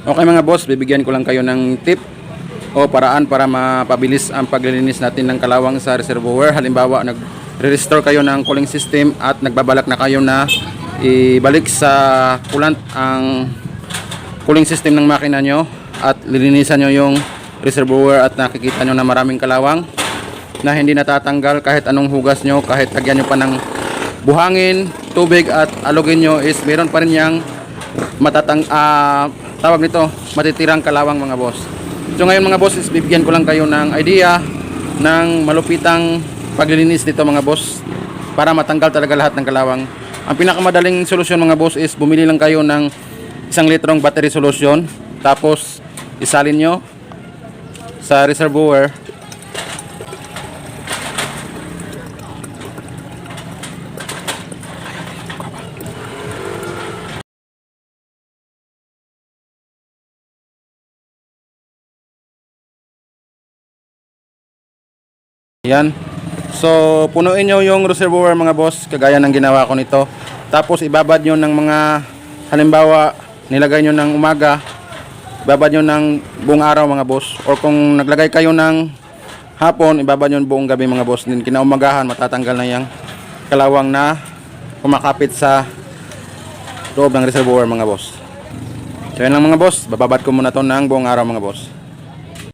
Okay mga boss, bibigyan ko lang kayo ng tip o paraan para mapabilis ang paglilinis natin ng kalawang sa reservoir. Halimbawa, nag-restore kayo ng cooling system at nagbabalak na kayo na ibalik sa coolant ang cooling system ng makina nyo at lilinisan nyo yung reservoir at nakikita nyo na maraming kalawang na hindi natatanggal kahit anong hugas nyo, kahit tagyan nyo pa ng buhangin, tubig at alugin nyo is meron pa rin yang matatang ah, tawag nito matitirang kalawang mga boss. So ngayon mga boss bibigyan ko lang kayo ng idea ng malupitang paglilinis dito mga boss para matanggal talaga lahat ng kalawang. Ang pinakamadaling solusyon mga boss is bumili lang kayo ng isang litrong battery solution. Tapos isalin nyo sa reservoir Yan. So, punuin nyo yung reservoir mga boss, kagaya ng ginawa ko nito. Tapos, ibabad nyo ng mga, halimbawa, nilagay nyo ng umaga, ibabad nyo ng buong araw mga boss. Or kung naglagay kayo ng hapon, ibabad nyo buong gabi mga boss. Din kinaumagahan, matatanggal na yung kalawang na kumakapit sa loob ng reservoir mga boss. So, yan lang mga boss. Bababad ko muna to ng buong araw mga boss.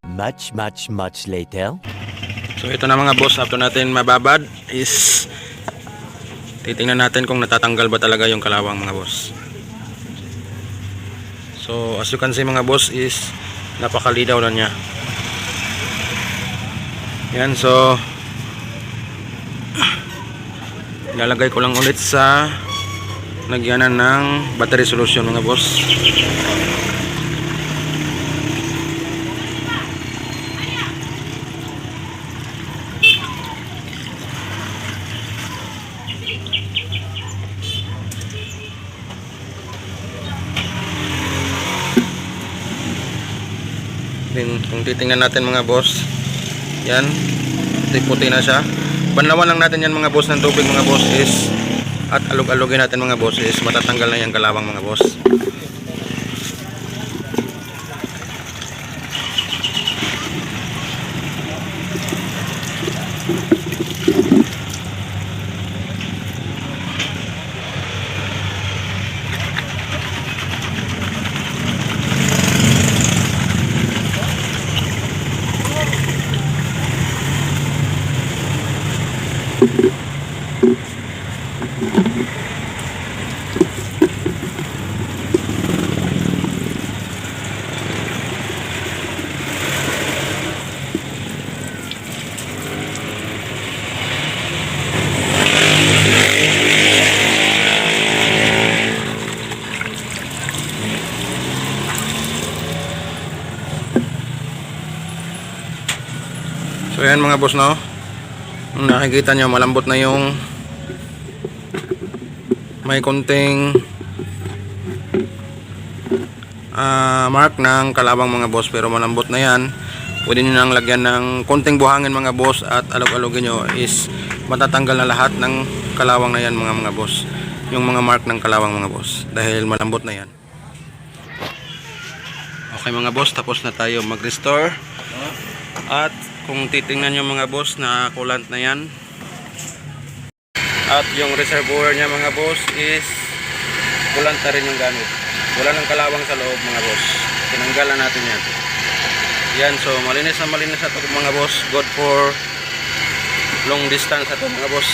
Much, much, much later. So ito na mga boss, after natin mababad is titingnan natin kung natatanggal ba talaga yung kalawang mga boss. So as you can see mga boss is napakalinaw na niya. Yan so ilalagay ko lang ulit sa nagyanan ng battery solution mga boss. Then, kung titingnan natin mga boss, yan, puti-puti na siya. Banlawan lang natin yan mga boss ng tubig mga boss is, at alog-alogin natin mga boss is, matatanggal na yung kalawang mga boss. So yan mga boss no. Nakikita nyo malambot na yung may konting ah, mark ng kalabang mga boss pero malambot na yan. Pwede nyo nang lagyan ng konting buhangin mga boss at alog-alogin nyo is matatanggal na lahat ng kalawang na yan mga mga boss. Yung mga mark ng kalawang mga boss dahil malambot na yan. Okay mga boss, tapos na tayo mag-restore. At kung titingnan nyo mga boss na coolant na yan. At yung reservoir niya mga boss is coolant na rin yung gamit. Wala nang kalawang sa loob mga boss. Tinanggal na natin yan. Yan, so malinis na malinis na ito mga boss. Good for long distance ito mga boss.